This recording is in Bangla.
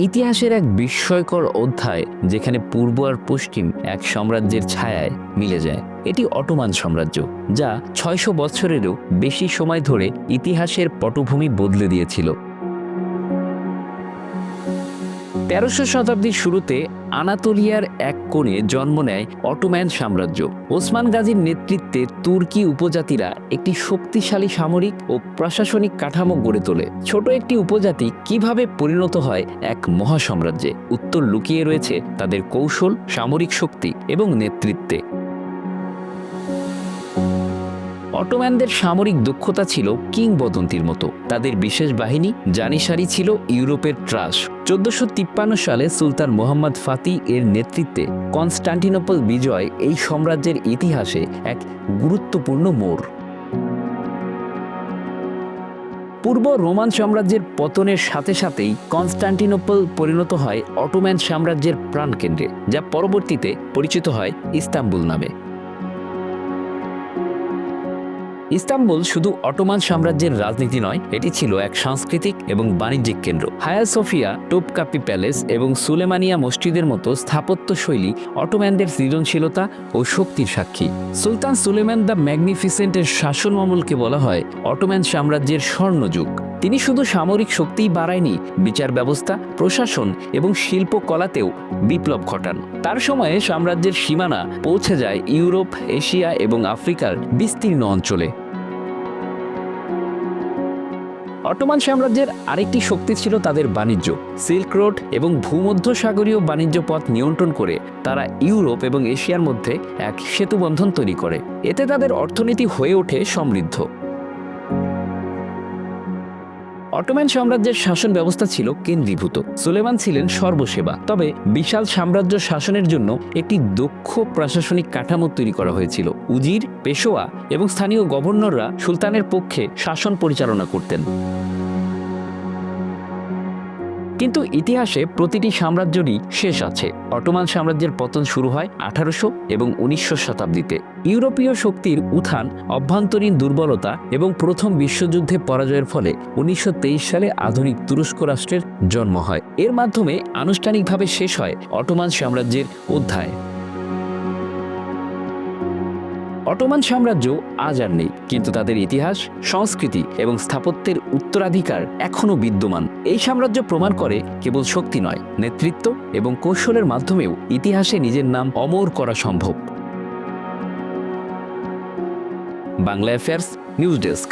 ইতিহাসের এক বিস্ময়কর অধ্যায় যেখানে পূর্ব আর পশ্চিম এক সাম্রাজ্যের ছায়ায় মিলে যায়। এটি অটোমান সাম্রাজ্য, যা ছয়শো বছরেরও বেশি সময় ধরে ইতিহাসের পটভূমি বদলে দিয়েছিল। তেরোশো শতাব্দীর শুরুতে আনাতোলিয়ার এক কোণে জন্ম নেয় অটোম্যান সাম্রাজ্য। ওসমান গাজীর নেতৃত্বে তুর্কি উপজাতিরা একটি শক্তিশালী সামরিক ও প্রশাসনিক কাঠামো গড়ে তোলে। ছোট একটি উপজাতি কীভাবে পরিণত হয় এক মহাসাম্রাজ্যে? উত্তর লুকিয়ে রয়েছে তাদের কৌশল, সামরিক শক্তি এবং নেতৃত্বে। অটোম্যানদের সামরিক দক্ষতা ছিল কিংবদন্তির মতো। তাদের বিশেষ বাহিনী, জানিসারি ছিল ইউরোপের ত্রাস। চোদ্দশো তিপ্পান্ন সালে সুলতান মোহাম্মদ ফাতি এর নেতৃত্বে কনস্টান্টিনোপল বিজয় এই সাম্রাজ্যের ইতিহাসে এক গুরুত্বপূর্ণ মোড়। পূর্ব রোমান সাম্রাজ্যের পতনের সাথে সাথেই কনস্টান্টিনোপল পরিণত হয় অটোম্যান সাম্রাজ্যের প্রাণকেন্দ্রে, যা পরবর্তীতে পরিচিত হয় ইস্তাম্বুল নামে। ইস্তাম্বুল শুধু অটোমান সাম্রাজ্যের রাজনীতি নয়, এটি ছিল এক সাংস্কৃতিক এবং বাণিজ্যিক কেন্দ্র। হায়া সোফিয়া, টোপকাপি প্যালেস এবং সুলেমানিয়া মসজিদের মতো স্থাপত্য শৈলী অটোম্যানদের সৃজনশীলতা ও শক্তির সাক্ষী। সুলতান সুলেমান দ্য ম্যাগনিফিসেন্টের শাসন বলা হয় অটোম্যান সাম্রাজ্যের স্বর্ণযুগ। তিনি শুধু সামরিক শক্তিই বাড়ায়নি, বিচার ব্যবস্থা, প্রশাসন এবং শিল্পকলাতেও বিপ্লব ঘটান। তার সময়ে সাম্রাজ্যের সীমানা পৌঁছে যায় ইউরোপ, এশিয়া এবং আফ্রিকার বিস্তীর্ণ অঞ্চলে। অটোমান সাম্রাজ্যের আরেকটি শক্তি ছিল তাদের বাণিজ্য। সিল্ক রোড এবং ভূমধ্যসাগরীয় বাণিজ্য পথ নিয়ন্ত্রণ করে তারা ইউরোপ এবং এশিয়ার মধ্যে এক সেতুবন্ধন তৈরি করে। এতে তাদের অর্থনীতি হয়ে ওঠে সমৃদ্ধ। অটোম্যান সাম্রাজ্যের শাসন ব্যবস্থা ছিল কেন্দ্রীভূত। সুলেমান ছিলেন সর্বসেবা। তবে বিশাল সাম্রাজ্য শাসনের জন্য একটি দক্ষ প্রশাসনিক কাঠামো তৈরি করা হয়েছিল। উজির, পেশোয়া এবং স্থানীয় গভর্নররা সুলতানের পক্ষে শাসন পরিচালনা করতেন। কিন্তু ইতিহাসে প্রতিটি সাম্রাজ্যেরই শেষ আছে। অটোমান সাম্রাজ্যের পতন শুরু হয় আঠারোশো এবং উনিশশো শতাব্দীতে। ইউরোপীয় শক্তির উত্থান, অভ্যন্তরীণ দুর্বলতা এবং প্রথম বিশ্বযুদ্ধে পরাজয়ের ফলে উনিশশো তেইশ সালে আধুনিক তুরস্ক রাষ্ট্রের জন্ম হয়। এর মাধ্যমে আনুষ্ঠানিকভাবে শেষ হয় অটোমান সাম্রাজ্যের অধ্যায়। অটোমান সাম্রাজ্য আজ আর নেই, কিন্তু তাদের ইতিহাস, সংস্কৃতি এবং স্থাপত্যের উত্তরাধিকার এখনও বিদ্যমান। এই সাম্রাজ্য প্রমাণ করে কেবল শক্তি নয়, নেতৃত্ব এবং কৌশলের মাধ্যমেও ইতিহাসে নিজের নাম অমর করা সম্ভব। Bangla affairs news desk